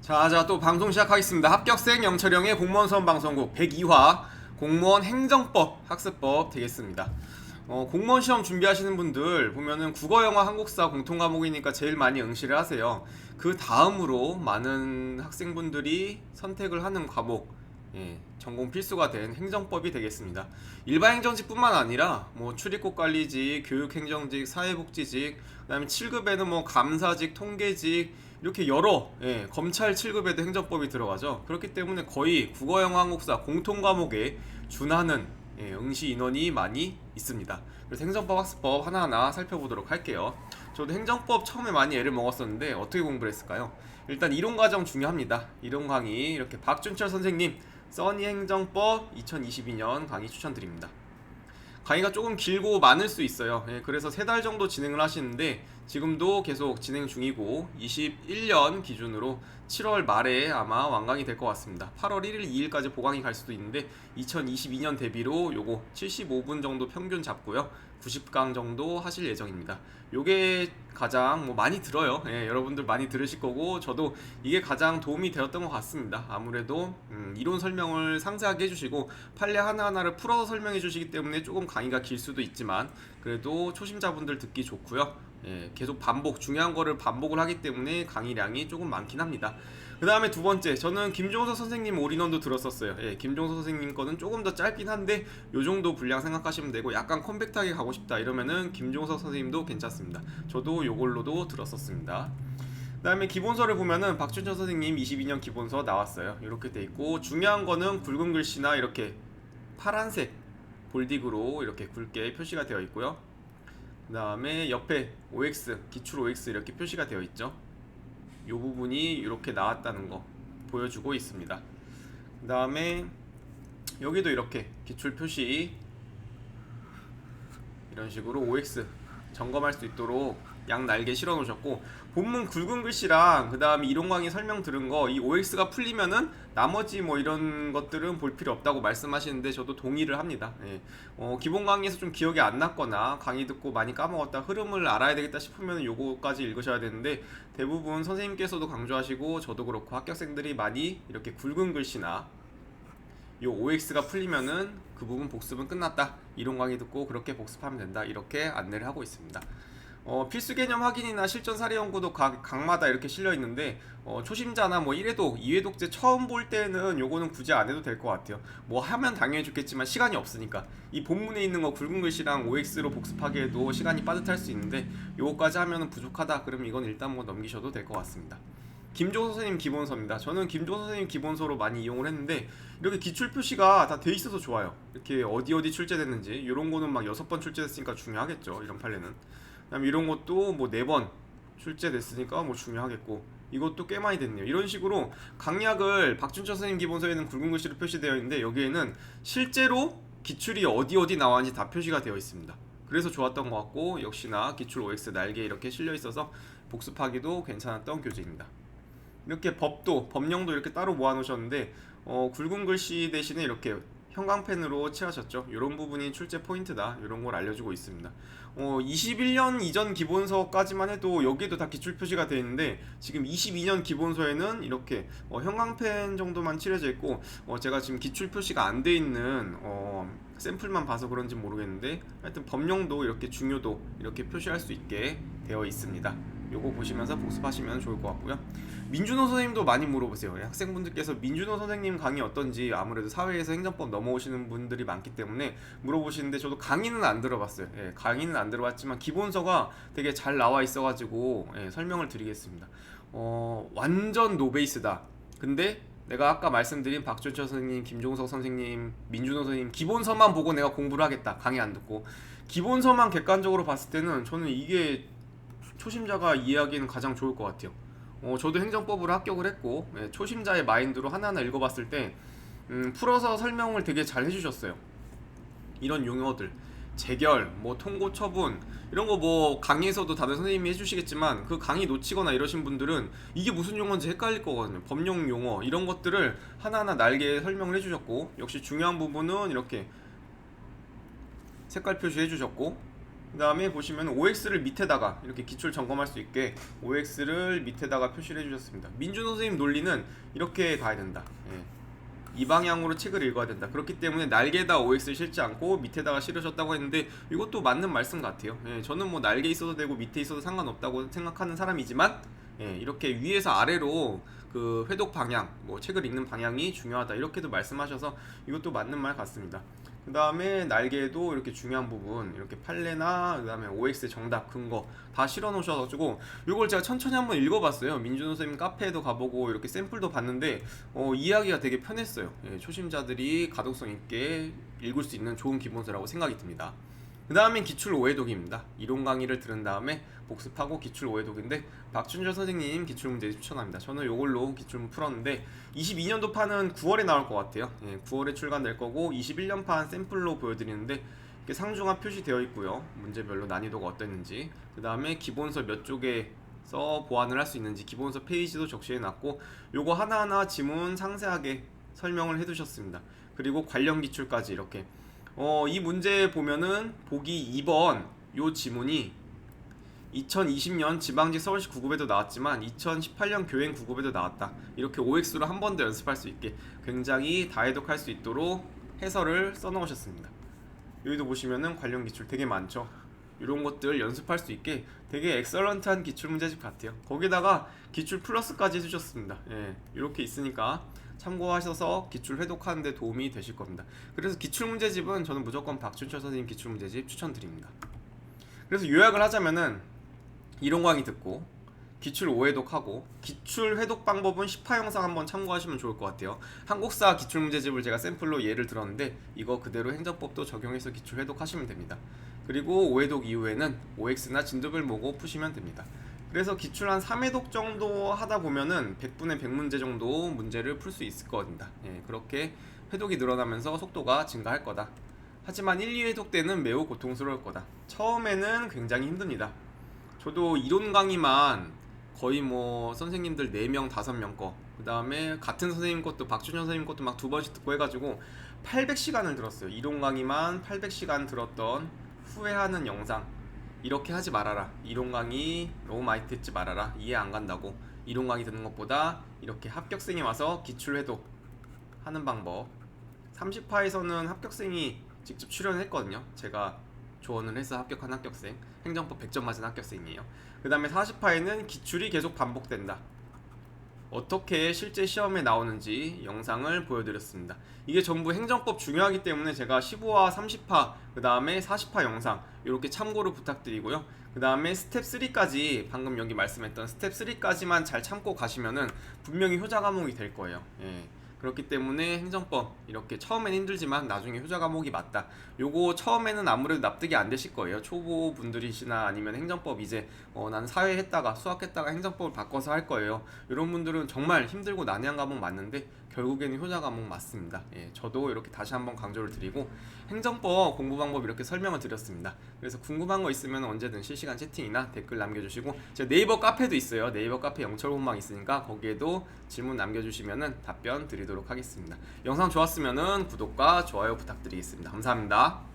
자, 자, 또 방송 시작하겠습니다. 합격생 영철형의 공무원 수험 방송국 102화 공무원 행정법 학습법 되겠습니다. 어, 공무원 시험 준비하시는 분들 보면은 국어, 영어, 한국사 공통 과목이니까 제일 많이 응시를 하세요. 그 다음으로 많은 학생분들이 선택을 하는 과목, 예, 전공 필수가 된 행정법이 되겠습니다. 일반 행정직뿐만 아니라 뭐 출입국 관리직, 교육 행정직, 사회복지직, 그다음에 7급에는 뭐 감사직, 통계직 이렇게 여러 예, 검찰 7급에도 행정법이 들어가죠. 그렇기 때문에 거의 국어, 영어, 한국사 공통 과목에 준하는 예, 응시 인원이 많이 있습니다. 그래서 행정법 학습법 하나하나 살펴보도록 할게요. 저도 행정법 처음에 많이 애를 먹었었는데 어떻게 공부를 했을까요? 일단 이론 과정 중요합니다. 이론 강의 이렇게 박준철 선생님 써니 행정법 2022년 강의 추천드립니다. 강의가 조금 길고 많을 수 있어요. 예, 그래서 세 달 정도 진행을 하시는데 지금도 계속 진행 중이고 21년 기준으로 7월 말에 아마 완강이 될 것 같습니다. 8월 1일, 2일까지 보강이 갈 수도 있는데 2022년 대비로 요거 75분 정도 평균 잡고요. 90강 정도 하실 예정입니다. 요게 가장 뭐 많이 들어요. 예, 여러분들 많이 들으실 거고 저도 이게 가장 도움이 되었던 것 같습니다. 아무래도 음, 이론 설명을 상세하게 해주시고 판례 하나하나를 풀어서 설명해 주시기 때문에 조금 강의가 길 수도 있지만 그래도 초심자분들 듣기 좋고요. 예, 계속 반복 중요한 거를 반복을 하기 때문에 강의량이 조금 많긴 합니다. 그 다음에 두 번째, 저는 김종서 선생님 올인원도 들었었어요. 예, 김종서 선생님 거는 조금 더 짧긴 한데 요 정도 분량 생각하시면 되고 약간 컴팩트하게 가고 싶다 이러면은 김종서 선생님도 괜찮습니다. 저도 요걸로도 들었었습니다. 그 다음에 기본서를 보면은 박준천 선생님 22년 기본서 나왔어요. 이렇게 돼 있고 중요한 거는 굵은 글씨나 이렇게 파란색 볼딕으로 이렇게 굵게 표시가 되어 있고요. 그 다음에 옆에 OX 기출 OX 이렇게 표시가 되어 있죠. 이 부분이 이렇게 나왔다는 거 보여주고 있습니다. 그 다음에 여기도 이렇게 기출 표시 이런 식으로 OX 점검할 수 있도록 양 날개 실어 놓으셨고 본문 굵은 글씨랑 그 다음에 이론 강의 설명 들은 거 이 OX가 풀리면은 나머지 뭐 이런 것들은 볼 필요 없다고 말씀하시는데 저도 동의를 합니다. 예. 어, 기본 강의에서 좀 기억이 안 났거나 강의 듣고 많이 까먹었다 흐름을 알아야 되겠다 싶으면 요거까지 읽으셔야 되는데 대부분 선생님께서도 강조하시고 저도 그렇고 합격생들이 많이 이렇게 굵은 글씨나 요 OX가 풀리면은 그 부분 복습은 끝났다. 이론 강의 듣고 그렇게 복습하면 된다. 이렇게 안내를 하고 있습니다. 어, 필수 개념 확인이나 실전 사례 연구도 각, 각마다 이렇게 실려 있는데 어, 초심자나 뭐 1회독, 2회독제 처음 볼 때는 요거는 굳이 안 해도 될 것 같아요. 뭐 하면 당연히 좋겠지만 시간이 없으니까 이 본문에 있는 거 굵은 글씨랑 OX로 복습하기에도 시간이 빠듯할 수 있는데 요거까지 하면은 부족하다. 그럼 이건 일단 뭐 넘기셔도 될 것 같습니다. 김종서 선생님 기본서입니다. 저는 김종서 선생님 기본서로 많이 이용을 했는데 이렇게 기출 표시가 다 돼 있어서 좋아요. 이렇게 어디 어디 출제됐는지 이런 거는 막 여섯 번 출제됐으니까 중요하겠죠. 이런 판례는. 그다음 이런 것도 뭐 네 번 출제됐으니까 뭐 중요하겠고 이것도 꽤 많이 됐네요. 이런 식으로 강약을 박준철 선생님 기본서에는 굵은 글씨로 표시되어 있는데 여기에는 실제로 기출이 어디 어디 나왔는지 다 표시가 되어 있습니다. 그래서 좋았던 것 같고 역시나 기출 OX 날개 이렇게 실려 있어서 복습하기도 괜찮았던 교재입니다. 이렇게 법도 법령도 이렇게 따로 모아 놓으셨는데 어, 굵은 글씨 대신에 이렇게 형광펜으로 칠하셨죠. 이런 부분이 출제 포인트다. 이런 걸 알려주고 있습니다. 어, 21년 이전 기본서까지만 해도 여기에도 다 기출 표시가 되어 있는데 지금 22년 기본서에는 이렇게 어, 형광펜 정도만 칠해져 있고 어, 제가 지금 기출 표시가 안 돼 있는 어, 샘플만 봐서 그런지 모르겠는데 하여튼 법령도 이렇게 중요도 이렇게 표시할 수 있게 되어 있습니다. 요거 보시면서 복습하시면 좋을 것 같고요. 민준호 선생님도 많이 물어보세요. 학생분들께서 민준호 선생님 강의 어떤지 아무래도 사회에서 행정법 넘어오시는 분들이 많기 때문에 물어보시는데 저도 강의는 안 들어봤어요. 예, 강의는 안 들어봤지만 기본서가 되게 잘 나와 있어가지고 예, 설명을 드리겠습니다. 어, 완전 노베이스다. 근데 내가 아까 말씀드린 박준철 선생님, 김종석 선생님, 민준호 선생님 기본서만 보고 내가 공부를 하겠다. 강의 안 듣고 기본서만 객관적으로 봤을 때는 저는 이게 초심자가 이해하기에는 가장 좋을 것 같아요. 어, 저도 행정법으로 합격을 했고 예, 초심자의 마인드로 하나하나 읽어봤을 때 음, 풀어서 설명을 되게 잘 해주셨어요. 이런 용어들 재결, 뭐 통고 처분 이런 거 뭐 강의에서도 다른 선생님이 해주시겠지만 그 강의 놓치거나 이러신 분들은 이게 무슨 용어인지 헷갈릴 거거든요. 법령 용어 이런 것들을 하나하나 날개 설명을 해주셨고 역시 중요한 부분은 이렇게 색깔 표시해 주셨고 그 다음에 보시면 OX를 밑에다가 이렇게 기출 점검할 수 있게 OX를 밑에다가 표시를 해주셨습니다. 민준 선생님 논리는 이렇게 가야 된다. 예. 이 방향으로 책을 읽어야 된다. 그렇기 때문에 날개에다 OX를 실지 않고 밑에다가 실으셨다고 했는데 이것도 맞는 말씀 같아요. 예, 저는 뭐 날개 있어도 되고 밑에 있어도 상관없다고 생각하는 사람이지만 예, 이렇게 위에서 아래로 그 회독 방향, 뭐 책을 읽는 방향이 중요하다 이렇게도 말씀하셔서 이것도 맞는 말 같습니다. 그 다음에 날개에도 이렇게 중요한 부분 이렇게 판례나 그 다음에 OX 정답 근거 다 실어 놓으셔가지고 이걸 제가 천천히 한번 읽어봤어요. 민준 선생님 카페에도 가보고 이렇게 샘플도 봤는데 어, 이해하기가 되게 편했어요. 예, 초심자들이 가독성 있게 읽을 수 있는 좋은 기본서라고 생각이 듭니다 그 다음엔 기출 오해독입니다. 이론 강의를 들은 다음에 복습하고 기출 오해독인데 박준철 선생님 기출 문제 추천합니다. 저는 이걸로 기출 풀었는데 22년도 판은 9월에 나올 것 같아요. 예, 9월에 출간될 거고 21년 판 샘플로 보여드리는데 상중하 표시되어 있고요. 문제별로 난이도가 어땠는지 그 다음에 기본서 몇 쪽에서 보완을 할 수 있는지 기본서 페이지도 적시해 놨고 요거 하나하나 지문 상세하게 설명을 해 두셨습니다. 그리고 관련 기출까지 이렇게 어, 이 문제 보면은 보기 2번 요 지문이 2020년 지방직 서울시 9급에도 나왔지만 2018년 교행 9급에도 나왔다. 이렇게 OX로 한 번 더 연습할 수 있게 굉장히 다해독할 수 있도록 해설을 써놓으셨습니다. 여기도 보시면은 관련 기출 되게 많죠. 이런 것들 연습할 수 있게 되게 엑설런트한 기출 문제집 같아요. 거기다가 기출 플러스까지 해주셨습니다. 예, 이렇게 있으니까 참고하셔서 기출 회독하는데 도움이 되실 겁니다. 그래서 기출 문제집은 저는 무조건 박준철 선생님 기출 문제집 추천드립니다. 그래서 요약을 하자면은 이론 강의 듣고 기출 오해독하고 기출 회독 방법은 10화 영상 한번 참고하시면 좋을 것 같아요. 한국사 기출 문제집을 제가 샘플로 예를 들었는데 이거 그대로 행정법도 적용해서 기출 회독하시면 됩니다. 그리고 오해독 이후에는 OX나 진도별 모고 푸시면 됩니다. 그래서 기출 한 3회독 정도 하다 보면은 100분의 100문제 정도 문제를 풀 수 있을 겁니다. 예, 그렇게 회독이 늘어나면서 속도가 증가할 거다. 하지만 1, 2회독 때는 매우 고통스러울 거다. 처음에는 굉장히 힘듭니다. 저도 이론 강의만 거의 뭐 선생님들 4명, 5명 거, 그 다음에 같은 선생님 것도 박준현 선생님 것도 막 두 번씩 듣고 해가지고 800시간을 들었어요. 이론 강의만 800시간 들었던 후회하는 영상. 이렇게 하지 말아라. 이론 강의 너무 많이 듣지 말아라. 이해 안 간다고. 이론 강의 듣는 것보다 이렇게 합격생이 와서 기출 회독 하는 방법. 30화에서는 합격생이 직접 출연했거든요. 제가 조언을 해서 합격한 합격생. 행정법 100점 맞은 합격생이에요. 그 다음에 40화에는 기출이 계속 반복된다. 어떻게 실제 시험에 나오는지 영상을 보여드렸습니다. 이게 전부 행정법 중요하기 때문에 제가 15화, 30화, 그 다음에 40화 영상 이렇게 참고를 부탁드리고요. 그 다음에 스텝 3까지 방금 여기 말씀했던 스텝 3까지만 잘 참고 가시면은 분명히 효자 과목이 될 거예요. 예. 그렇기 때문에 행정법 이렇게 처음엔 힘들지만 나중에 효자 과목이 맞다. 요거 처음에는 아무래도 납득이 안 되실 거예요. 초보 분들이시나 아니면 행정법 이제 어, 난 사회 했다가 수학 했다가 행정법을 바꿔서 할 거예요. 이런 분들은 정말 힘들고 난해한 과목 맞는데 결국에는 효자 과목 맞습니다. 예, 저도 이렇게 다시 한번 강조를 드리고 행정법 공부 방법 이렇게 설명을 드렸습니다. 그래서 궁금한 거 있으면 언제든 실시간 채팅이나 댓글 남겨주시고 제 네이버 카페도 있어요. 네이버 카페 영철 본방 있으니까 거기에도 질문 남겨주시면은 답변 드리도록 하겠습니다. 영상 좋았으면은 구독과 좋아요 부탁드리겠습니다. 감사합니다.